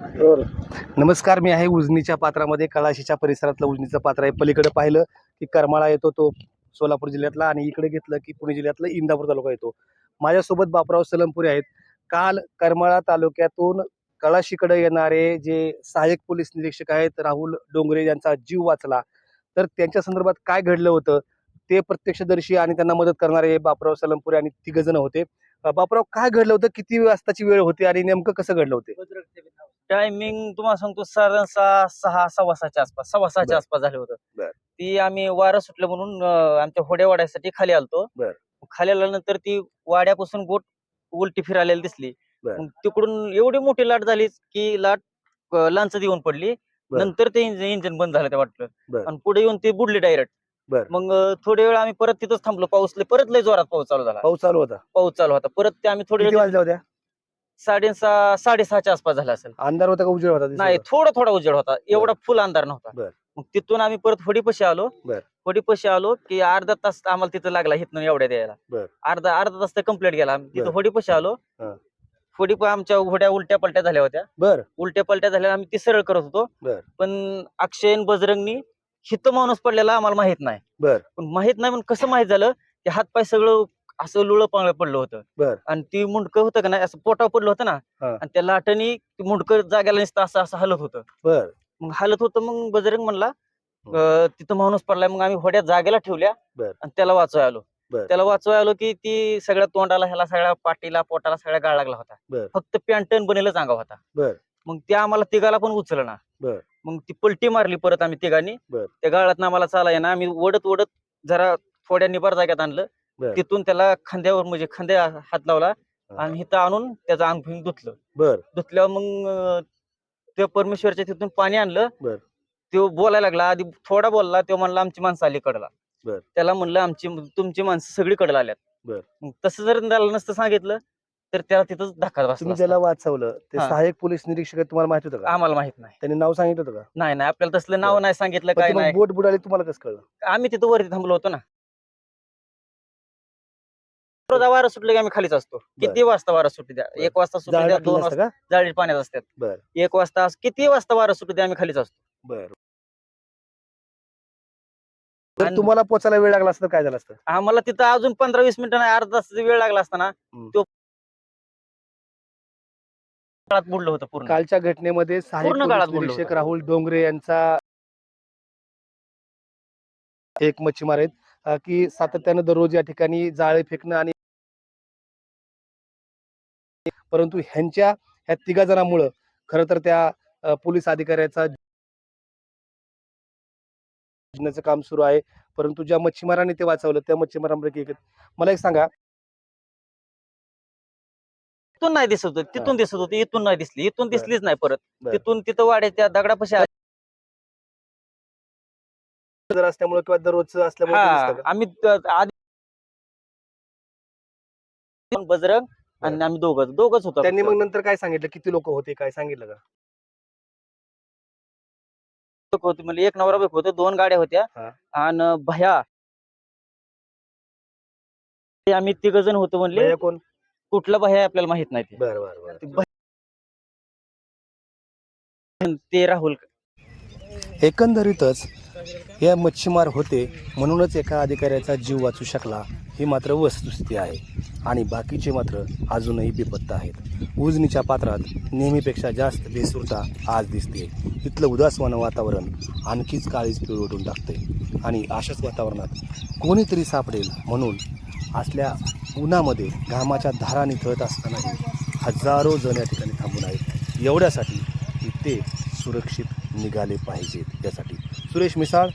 नमस्कार मी आहे उजनीच्या पात्रामध्ये. कळाशीच्या परिसरातलं उजनीचं पात्र आहे. पलीकडे पाहिलं की करमाळा येतो तो सोलापूर जिल्ह्यातला आणि इकडे घेतलं की पुणे जिल्ह्यातलं इंदापूर तालुका येतो. माझ्यासोबत बापराव सलमपुरे आहेत. काल करमाळा तालुक्यातून कळाशीकडे येणारे जे सहाय्यक पोलीस निरीक्षक आहेत राहुल डोंगरे यांचा जीव वाचला. तर त्यांच्या संदर्भात काय घडलं होतं ते प्रत्यक्षदर्शी आणि त्यांना मदत करणारे बापराव सलमपुरे आणि तिघजण होते. बापराव काय घडलं होतं किती वाजताची वेळ होती आणि नेमकं कसं घडलं होते टायमिंग तुम्हाला सांगतो साधारण सहा सहा सव्वा सहाच्या आसपास सव्वा सहाच्या. आसपास झालं होतं. ती आम्ही वारं सुटलं म्हणून आमच्या होड्या वाड्यासाठी खाली आलतो. खाली आल्यानंतर ती वाड्यापासून बोट उलटी फिरायला दिसली तिकडून एवढी मोठी लाट झाली की लाट अं, लांचत येऊन पडली. नंतर ते इंजिन बंद झालं ते. वाटलं आणि पुढे येऊन ते बुडली डायरेक्ट बर. मग अं, थोडे वेळ आम्ही परत तिथंच थांबलो पाऊस लय- परत लय जोरात पाऊस चालू झाला पाऊस चालू होता पाऊस चालू होता परत ते आम्ही थोडे किती वेळ वाजल्या होत्या साडेसहा साडेसहाच्या आसपास झाला असेल अंधार होता का उजेड होता दिसत नाही होता? थोडा थोडा उजेड होता एवढा फुल अंधार नव्हता बर. मग तिथून आम्ही परत होडीपाशी आलो बर. होडीपाशी आलो की अर्धा तास आम्हाला तिथं लागला हिथून एवढ्या द्यायला. अर्धा अर्धा तास तर कंप्लीट गेला आम्ही तिथं बर. होडीपाशी आलो हा. होडी आमच्या होड्या उलट्या पलट्या झाल्या होत्या बर उलट्या पलट्या झाल्या आम्ही ती सरळ करत होतो बर. पण अक्षय आणि बजरंगनी हिथं माणूस पडलेला आम्हाला माहीत नाही बर. पण माहीत नाही पण कसं माहीत झालं ते हातपाय सगळं असं लुळं पांगळ पडलं होतं बर. आणि ती मुंडकं होतं का नाही असं पोटावर पडलं होतं ना हा. आणि त्या लाटाने ते मुंडकं जाग्याला नुसतं असं असं हलत होतं बर मग हालत होतं मग बजरंग म्हणला. अं, तिथं माणूस पडलाय मग आम्ही होड्या जागेला ठेवल्या बर. आणि त्याला वाचवाय आलो बर. त्याला वाचवाय आलो की ती सगळ्या तोंडाला ह्याला सगळ्या पाठीला पोटाला सगळ्या गाळ लागला बर. होता फक्त पॅन्टन बनेलच अंगा होता बर. मग ते आम्हाला तिघाला पण उचल ना बर. मग ती पलटी मारली परत आम्ही तिघांनी बर. त्या गाळात आम्हाला चालाय ना आम्ही ओढत ओढत जरा थोड्या निबार जाग्यात आणलं. तिथून त्याला खांद्यावर म्हणजे खांद्या हात लावला. आणि इथं आणून त्याचं अंग फिंग धुतलं बर धुतल्यावर मग अं, ते परमेश्वरच्या तिथून पाणी आणलं बर. तो बोलायला लागला आधी थोडा बोलला तो म्हणला आमची माणसं आली कडला बर. त्याला म्हणलं आमची तुमची माणसं सगळी कडला आल्यात बर. मग तसं जर त्याला नसतं सांगितलं तर त्याला तिथंच धक्का बसला तुम्ही असता. ज्याला वाचवलं ते हा. सहाय्यक पोलीस निरीक्षक आहेत, तुम्हाला माहीत होतं का? आम्हाला माहीत नाही. त्यांनी नाव सांगितलं होतं का? नाही नाही आपल्याला तसलं नाव बर. नाही सांगितलं पण काय नाही. बोट बुडाली तुम्हाला कसं कळलं? आम्ही तिथं वरती थांबलो होतो ना. रोजा वारं सुटलं की आम्ही खालीच असतो. किती वाजता वारं सुटू द्या? बर. एक वाजता सुटू जाळ द्या टाकलेलं दोन असतं वाजता का? जाळी पाण्यात असतात. बर. एक वाजता अस- किती वाजता वारं सुटू द्या आम्ही खालीच असतो. बर. जर आणि- तुम्हाला पोचायला वेळ लागला असता तर काय झालं असतं? आम्हाला तिथं अजून पंधरा वीस मिनिटं नाही अर्धा तास वेळ लागला असता ना हम्म. तो काळात बुडलं होतं पूर्ण कालच्या घटनेमध्ये सहाय्यक पूर्ण काळात पोलीस बुडलं निरीक्षक होतं. राहुल डोंगरे यांचा एक मच्छीमार आहेत अं, की सातत्यानं दररोज या ठिकाणी जाळे फेकणं आणि परंतु ह्यांच्या ह्या तिघा जणांमुळं खरं तर त्या अं, पोलीस अधिकाऱ्याचा काम सुरू आहे परंतु ज्या मच्छीमारांनी ते वाचवलं त्या मच्छीमारांपैकी एक आहेत. मला एक सांगा इथून नाही दिसत होती तिथून दिसत होती इथून नाही दिसली इथून. दिसलीच नाही परत. तिथून तिथं वाड्या त्या दगडापाशी. जर असल्यामुळे किंवा दररोजचं असल्यामुळे ते दिसतं का? आम्ही त- आधी बजरंग आणि आम्ही दोघच दोघच होतो त्यांनी. मग नंतर काय सांगितलं किती लोक होते काय सांगितलं का होते म्हणजे एक नवरा बायको होते दोन गाड्या होत्या हा. आणि भया ते आम्ही तिघ जण होतो म्हणले भैया कोण कुठला भया आपल्याला माहीत नाही ते. बर बर बर. ते राहुल एकंदरीतच या मच्छीमार होते म्हणूनच एका अधिकाऱ्याचा जीव वाचू शकला. ही मात्र वस्तुस्थिती आहे आणि बाकीचे मात्र अजूनही बेपत्ता आहेत. उजनीच्या पात्रात नेहमीपेक्षा जास्त बेसुरता आज दिसते. इथलं उदासवानं वातावरण आणखीच काळीच पिळवटून टाकते. आणि अशाच वातावरणात कोणीतरी सापडेल म्हणून असल्या उन्हामध्ये घामाच्या धारा निथळत असतानाही हजारो जण या ठिकाणी थांबून आहेत. एवढ्यासाठी की ते सुरक्षित निघाले पाहिजेत यासाठी. सुरेश मिसाळ